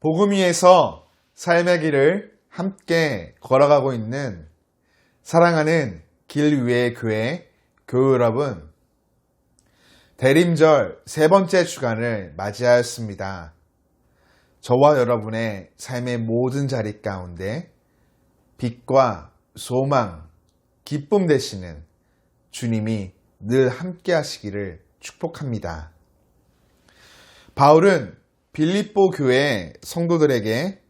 복음 위에서 삶의 길을 함께 걸어가고 있는 사랑하는 길 위의 교회 교회 여러분 대림절 세 번째 주간을 맞이하였습니다. 저와 여러분의 삶의 모든 자리 가운데 빛과 소망, 기쁨 되시는 주님이 늘 함께 하시기를 축복합니다. 바울은 빌립보 교회 성도들에게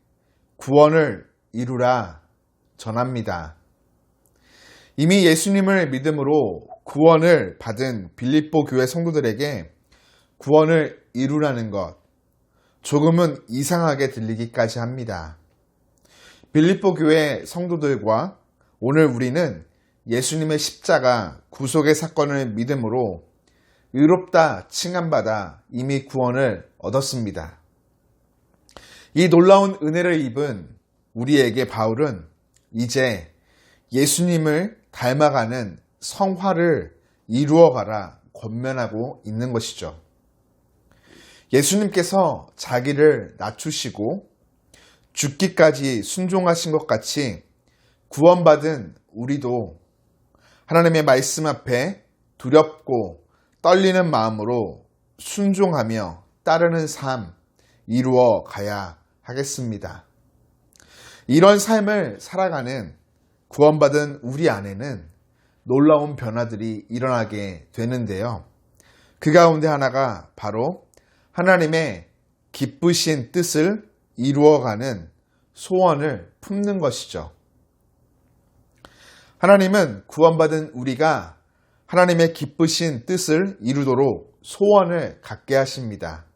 구원을 이루라 전합니다. 이미 예수님을 믿음으로 구원을 받은 빌립보 교회 성도들에게 구원을 이루라는 것 조금은 이상하게 들리기까지 합니다. 빌립보 교회 성도들과 오늘 우리는 예수님의 십자가 구속의 사건을 믿음으로 의롭다 칭함받아 이미 구원을 얻었습니다. 이 놀라운 은혜를 입은 우리에게 바울은 이제 예수님을 닮아가는 성화를 이루어가라 권면하고 있는 것이죠. 예수님께서 자기를 낮추시고 죽기까지 순종하신 것 같이 구원받은 우리도 하나님의 말씀 앞에 두렵고 떨리는 마음으로 순종하며 따르는 삶 이루어 가야 하겠습니다. 이런 삶을 살아가는 구원받은 우리 안에는 놀라운 변화들이 일어나게 되는데요. 그 가운데 하나가 바로 하나님의 기쁘신 뜻을 이루어가는 소원을 품는 것이죠. 하나님은 구원받은 우리가 하나님의 기쁘신 뜻을 이루도록 소원을 갖게 하십니다.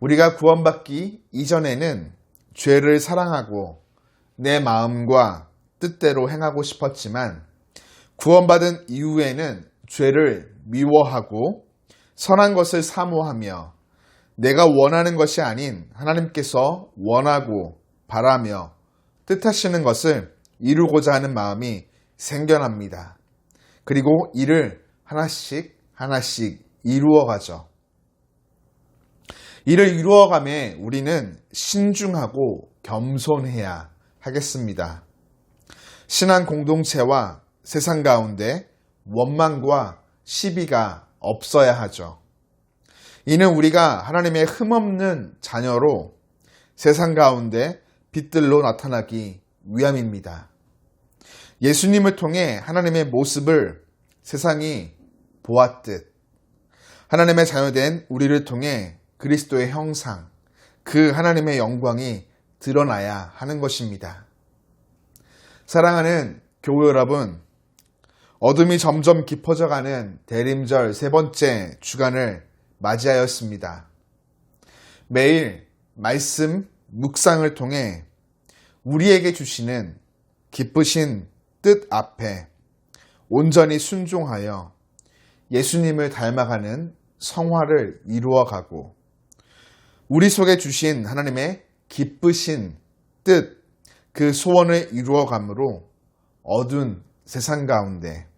우리가 구원받기 이전에는 죄를 사랑하고 내 마음과 뜻대로 행하고 싶었지만 구원받은 이후에는 죄를 미워하고 선한 것을 사모하며 내가 원하는 것이 아닌 하나님께서 원하고 바라며 뜻하시는 것을 이루고자 하는 마음이 생겨납니다. 그리고 이를 하나씩 하나씩 이루어가죠. 이를 이루어감에 우리는 신중하고 겸손해야 하겠습니다. 신앙 공동체와 세상 가운데 원망과 시비가 없어야 하죠. 이는 우리가 하나님의 흠없는 자녀로 세상 가운데 빛들로 나타나기 위함입니다. 예수님을 통해 하나님의 모습을 세상이 보았듯 하나님의 자녀된 우리를 통해 그리스도의 형상, 그 하나님의 영광이 드러나야 하는 것입니다. 사랑하는 교회 여러분, 어둠이 점점 깊어져 가는 대림절 세 번째 주간을 맞이하였습니다. 매일 말씀 묵상을 통해 우리에게 주시는 기쁘신 뜻 앞에 온전히 순종하여 예수님을 닮아가는 성화를 이루어가고 우리 속에 주신 하나님의 기쁘신 뜻, 그 소원을 이루어감으로 어두운 세상 가운데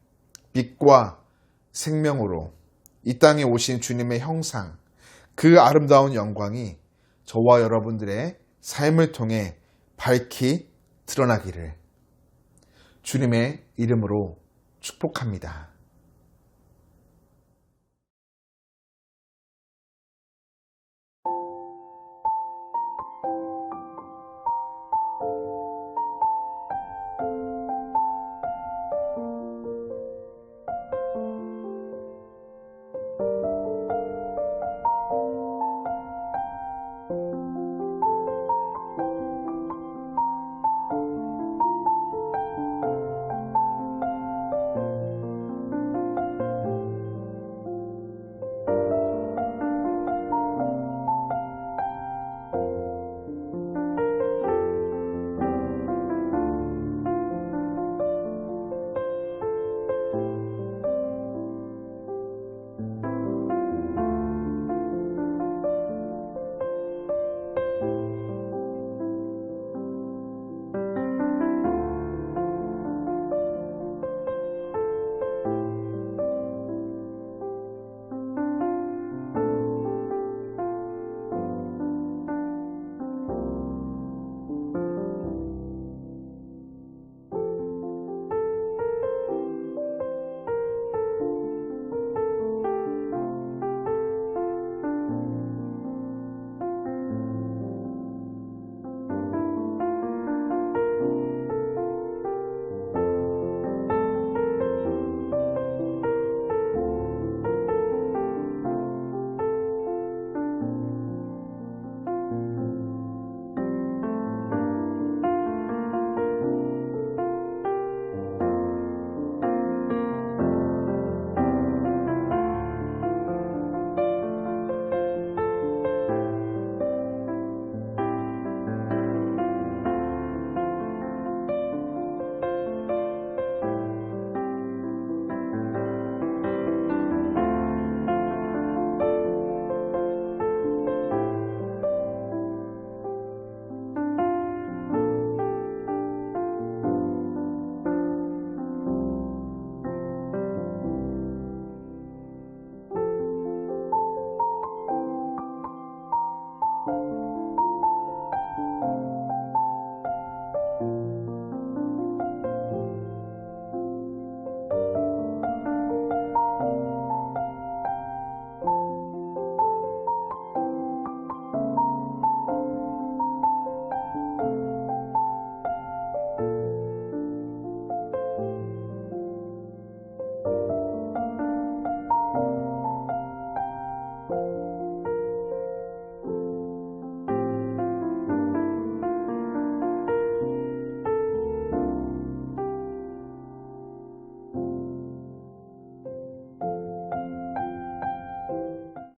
빛과 생명으로 이 땅에 오신 주님의 형상, 그 아름다운 영광이 저와 여러분들의 삶을 통해 밝히 드러나기를 주님의 이름으로 축복합니다.